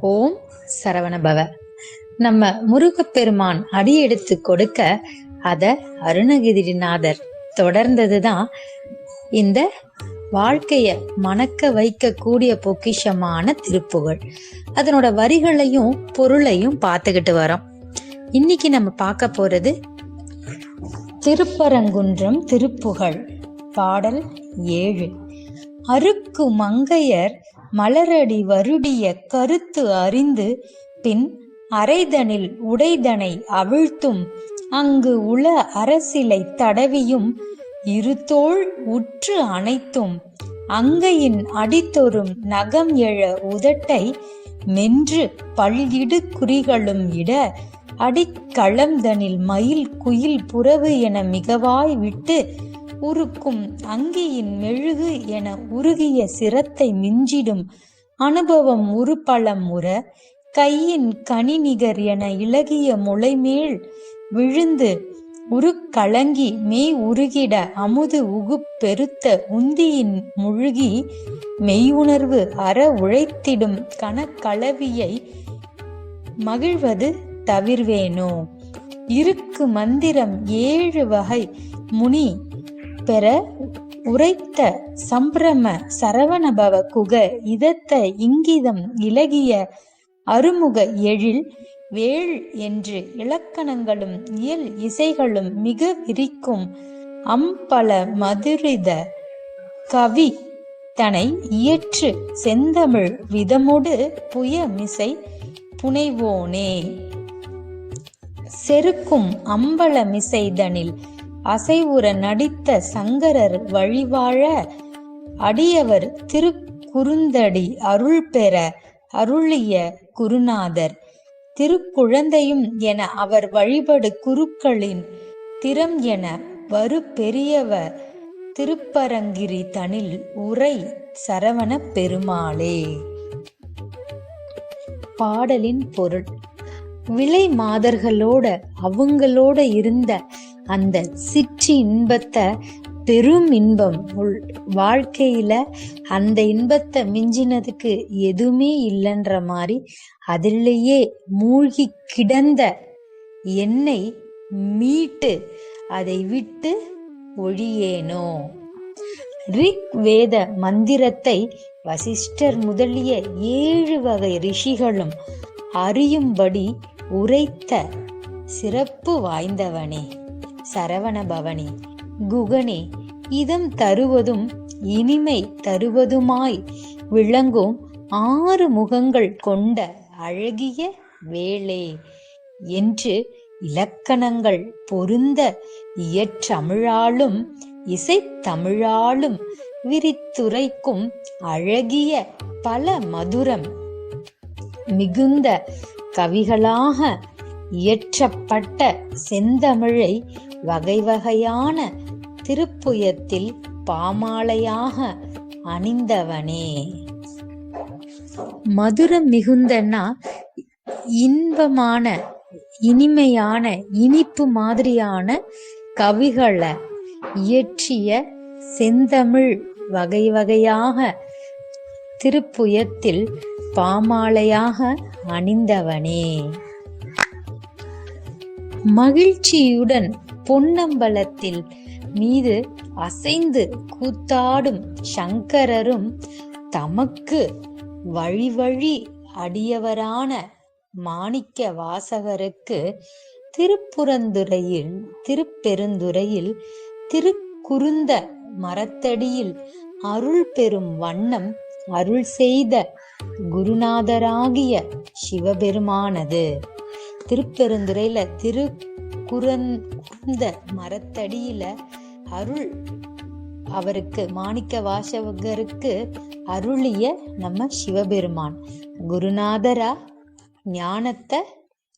ஓம் சரவணபவ. நம்ம முருகப்பெருமான் அடி எடுத்து கொடுக்க அத அருணகிரிநாதர் தொடர்ந்ததுதான் இந்த வாழ்க்கைய மணக்க வைக்கக்கூடிய பொக்கிஷமான திருப்புகழ். அதனோட வரிகளையும் பொருளையும் பார்த்துக்கிட்டு வரோம். இன்னைக்கு நம்ம பார்க்க போறது திருப்பரங்குன்றம் திருப்புகழ் பாடல் ஏழு. அருக்கு மங்கையர் மலரடி வருடிய கருத்து அறிந்து பின் அரைதனில் உடைதனை அவிழ்த்தும் அங்கு உள அரசிலை தடவியும் இருதோள் உற்று அனைத்தும் அங்கையின் அடித்தொரும் நகம் எழ உதட்டை மென்று பல்லிடு குறிகளும் இட அடிக்களம்தனில் மயில் குயில் புறவு என மிகவாய் விட்டு உருக்கும் அங்கியின் மெழுகு என உருகிய சிரத்தை மிஞ்சிடும். அனுபவம் உருப்பளம் உற கையின் கனிநிகர் என இலகிய முளைமேல் விழுந்து உருக்கலங்கி மெய் உருகிட அமுது உகு பெருத்த உந்தியின் முழுகி மெய்யுணர்வு அற உழைத்திடும் கனக்களவியை மகிழ்வது தவிர்வேனோ? இருக்கு மந்திரம் ஏழு வகை முனி பெற உரைத்த சம்பிரம சரவணபவ குக இதத்த இங்கிதம் இலகிய அருமுக எழில் வேள் என்று இலக்கணங்களும் இயல் இசைகளும் மிக விரிக்கும் அம்பல மதுரித கவி தனை இயற்று செந்தமிழ் விதமுடு புயமிசை புனைவோனே. செருக்கும் அம்பல மிசைதனில் அசைவுற நடித்த சங்கரர் வழிவாழ அடியவர் திருக்குறுந்தடி அருள் பெற அருளிய குருநாதர். திருக்குழந்தையும் என அவர் வழிபடு குருக்களின் திறம் என வரு பெரியவ திருப்பரங்கிரி தனில் உரை சரவண பெருமாளே. பாடலின் பொருள் விலை மாதர்களோட அவங்களோட இருந்த அந்த சிற்றி இன்பத்தை பெரும் இன்பம் உள் வாழ்க்கையில அந்த இன்பத்தை மிஞ்சினதுக்கு எதுவுமே இல்லைன்ற மாதிரி அதிலேயே மூழ்கி கிடந்த என்னை மீட்டு அதை விட்டு ஒழியேனோ? ரிக் வேத மந்திரத்தை வசிஷ்டர் முதலிய ஏழு வகை ரிஷிகளும் அறியும்படி உரைத்த சிறப்பு வாய்ந்தவனே சரவண பவனே குகனே இதம் தருவதும் இனிமை தருவதுமாய் விளங்கும் ஆறு முகங்கள் கொண்ட அழகிய வேளே என்று இலக்கணங்கள் பொருந்த இயற்றமிழாலும் இசைத்தமிழாலும் விரித்துரைக்கும் அழகிய பல மதுரம் மிகுந்த கவிகளாக இயற்றப்பட்ட செந்தமிழை வகை வகையான திருப்புயத்தில் பாமாலையாக அணிந்தவனே. மதுரம் மிகுந்தன்னா இன்பமான இனிமையான இனிப்பு மாதிரியான கவிகளை இயற்றிய செந்தமிழ் வகை வகையாக திருப்புயத்தில் பாமாலையாக அணிந்தவனே. மகிழ்ச்சியுடன் பொன்னம்பலத்தில் மீது அசைந்து கூத்தாடும் சங்கரரும் தமக்கு வழிவழி அடியவரான மாணிக்க வாசகருக்கு திருப்புறந்துறையில் திருப்பெருந்துறையில் திருக்குறுந்த மரத்தடியில் அருள் பெறும் வண்ணம் அருள் செய்த குருநாதராகிய சிவபெருமானது. திருப்பெருந்துறையில திரு குறந்த மரத்தடியில அருள் அவருக்கு மாணிக்க வாசகருக்கு அருளிய நம்ம சிவபெருமான். குருநாதரா ஞானத்தை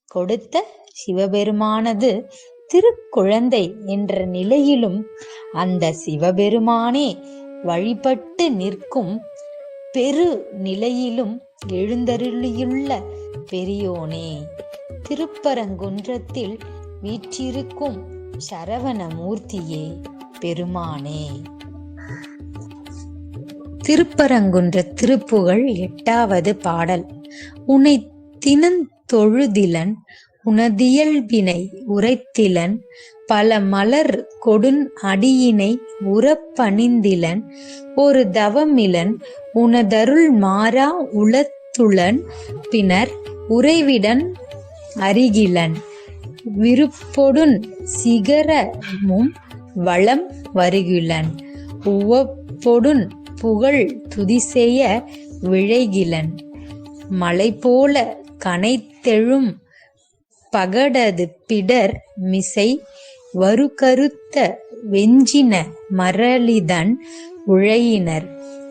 கொடுத்த சிவபெருமானது திருக்குழந்தை என்ற நிலையிலும் அந்த சிவபெருமானே வழிபட்டு நிற்கும் பெரு நிலையிலும் எழுந்தருளியுள்ள பெரியோனே திருப்பரங்குன்றத்தில் வீற்றிருக்கும் சரவண மூர்த்தியே பெருமானே. திருப்பரங்குன்ற திருப்புகழ் எட்டாவது பாடல். உனை தினந்தொழுதிலன் உனதியல்பினை உரைத்திலன் பல மலர் கொடுன் அடியினை உறப்பணிந்திலன் ஒரு தவமிலன் உனதருள் மாறா உளத்துளன் பின்னர் உறைவிடன் அருகிலன். விருப்பொடுன் சிகரமும் வளம் வருகிலன் உவப்பொடுன் புகழ் துதிசெய விழைகிலன். மலை போல கனைத்தெழும் பகடது பிடர் மிசை வருகருத்த வெஞ்சின மரளிதன் உழையினர்.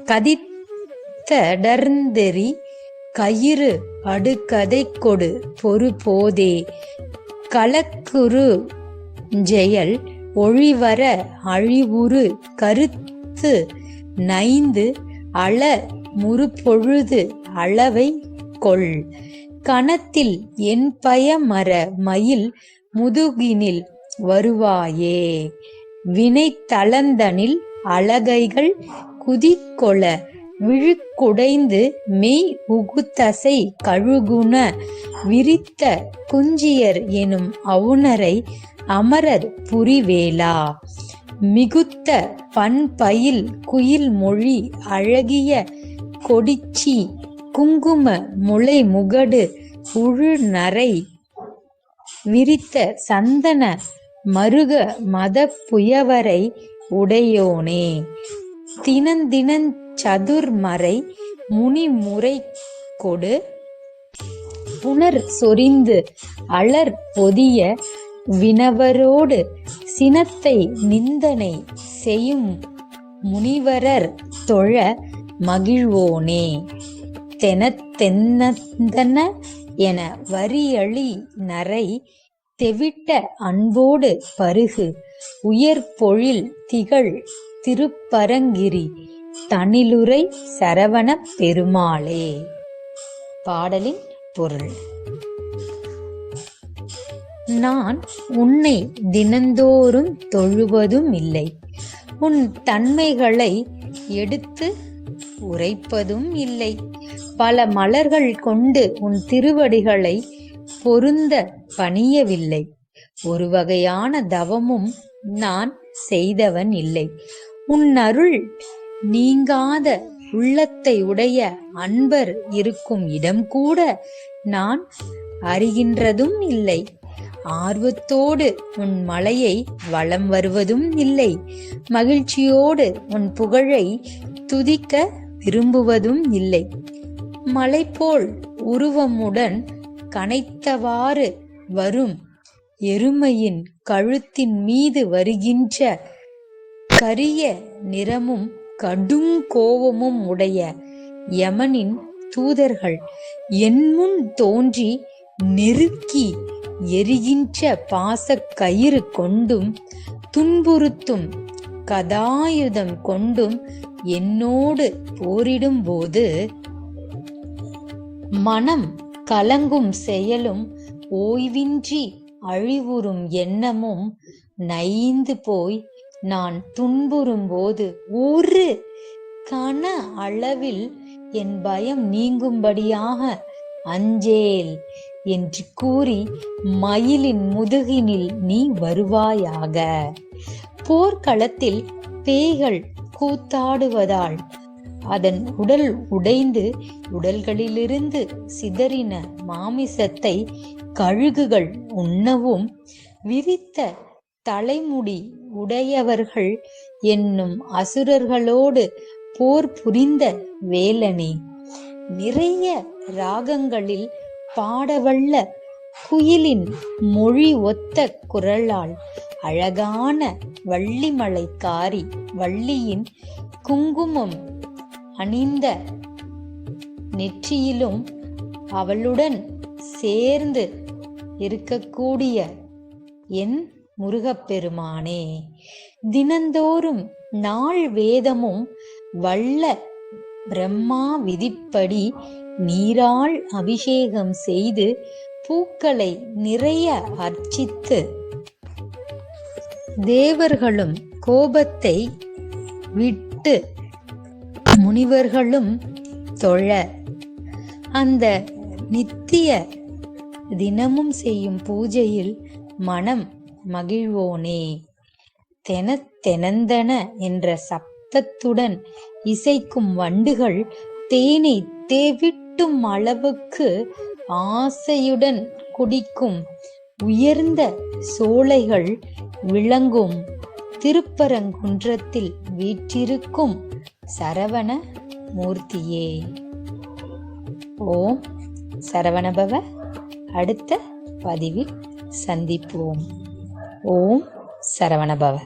கதித்தடர்ந்தெறி கயிறு அடுக்கதை கொடு பொறு போதே கலக்குரு ஜெயல் ஒழிவர அழிவுறு கருத்து நைந்து அள முறுபொழுது அளவை கொள். கணத்தில் என் பயமர மயில் முதுகினில் வருவாயே. வினை தளந்தனில் அழகைகள் குதிக்கொள விழுக்குடைந்து மெய் உகுத்தசை கழுகுண விரித்த குஞ்சியர் எனும் அவுணரை அமரர் புரிவேலா. மிகுத்த பண்பயில் குயில் மொழி அழகிய கொடிச்சி குங்கும முளை முகடு உழுநரை விரித்த சந்தன மருக மத புயவரை உடையோனே. தினந்தினஞ் சதுர்மறை முனிமுறை கொடு புனர் சொரிந்து அலர் பொதிய வினவரோடு சினத்தை நிந்தனை செய்யும் முனிவரர் தொழ மகிழ்வோனே. தெனத்தென்னந்தன என வரியழி நரை தெவிட்ட அன்போடு பருகு. உயர் பொழில் திகழ் திருப்பரங்கிரி தனிலுரை சரவண பெருமாளே. பாடலின் பொருள். நான் உன்னை தினந்தோறும் தொழுவதும் இல்லை உன் தன்மைகளை எடுத்து உரைப்பதும் இல்லை. பல மலர்கள் கொண்டு உன் திருவடிகளை பொருந்த பணியவில்லை. ஒரு வகையான தவமும் நான் செய்தவன் இல்லை. உன் அருள் நீங்காத உள்ளத்தை உடைய அன்பர் இருக்கும் இடம் கூட நான் அறிகின்றதும் இல்லை. ஆர்வத்தோடு உன் மலையை வளம் வருவதும் இல்லை. மகிழ்ச்சியோடு உன் புகழை துதிக்க விரும்புவதும் இல்லை. மலை போல் உருவமுடன் கனைத்தவாறு வரும் எருமையின் கழுத்தின் மீது வருகின்ற கரிய நிறமும் கடும் கோபமும் உடைய யமனின் தூதர்கள் என்முன் தோன்றி நெருக்கி எரிகின்ற பாசக் கயிறு கொண்டும் துன்புறுத்தும் கதாயுதம் கொண்டும் என்னோடு போரிடும்போது மனம் கலங்கும் செயலும் ஓய்வின்றி அழிவுறும் எண்ணமும் நைந்து போய் நான் துன்புறும்போது ஒரு கன அளவில் என் பயம் நீங்கும்படியாக அஞ்சேல் என்று கூறி மயிலின் முதுகினில் நீ வருவாயாக. போர்க்களத்தில் பேய்கள் கூத்தாடுவதால் அதன் உடல் உடைந்து உடல்களிலிருந்து சிதறின மாமிசத்தை கழுகுகள் உண்ணவும் விரித்த தலைமுடி உடையவர்கள் என்னும் அசுரர்களோடு போர் புரிந்த வேலனே. நிறைய ராகங்களில் பாடவல்ல குயிலின் மொழி ஒத்த குரலால் அழகான வள்ளிமலைக்காரி வள்ளியின் குங்குமம் அணிந்த நெற்றியிலும் அவளுடன் சேர்ந்து இருக்கக்கூடிய என் முருகப்பெருமானே தினந்தோறும் நாள் வேதமும் வல்ல பிரம்மா விதிப்படி நீரால் அபிஷேகம் செய்து பூக்களை நிறைய அர்ச்சித்து தேவர்களும் கோபத்தை விட்டு முனிவர்களும் தொழ. அந்த நித்திய தினமும் செய்யும் பூஜையில் மனம் மகிழ்வோனே. தெனத்தெனந்தன என்ற சப்தத்துடன் இசைக்கும் வண்டுகள் தேனை தேவிட்டும் அளவுக்கு ஆசையுடன் குடிக்கும் உயர்ந்த சோலைகள் விளங்கும் திருப்பரங்குன்றத்தில் வீற்றிருக்கும் சரவண மூர்த்தியே. ஓம் சரவணபவ. அடுத்த பதிவில் சந்திப்போம். ஓம் சரவணபவ.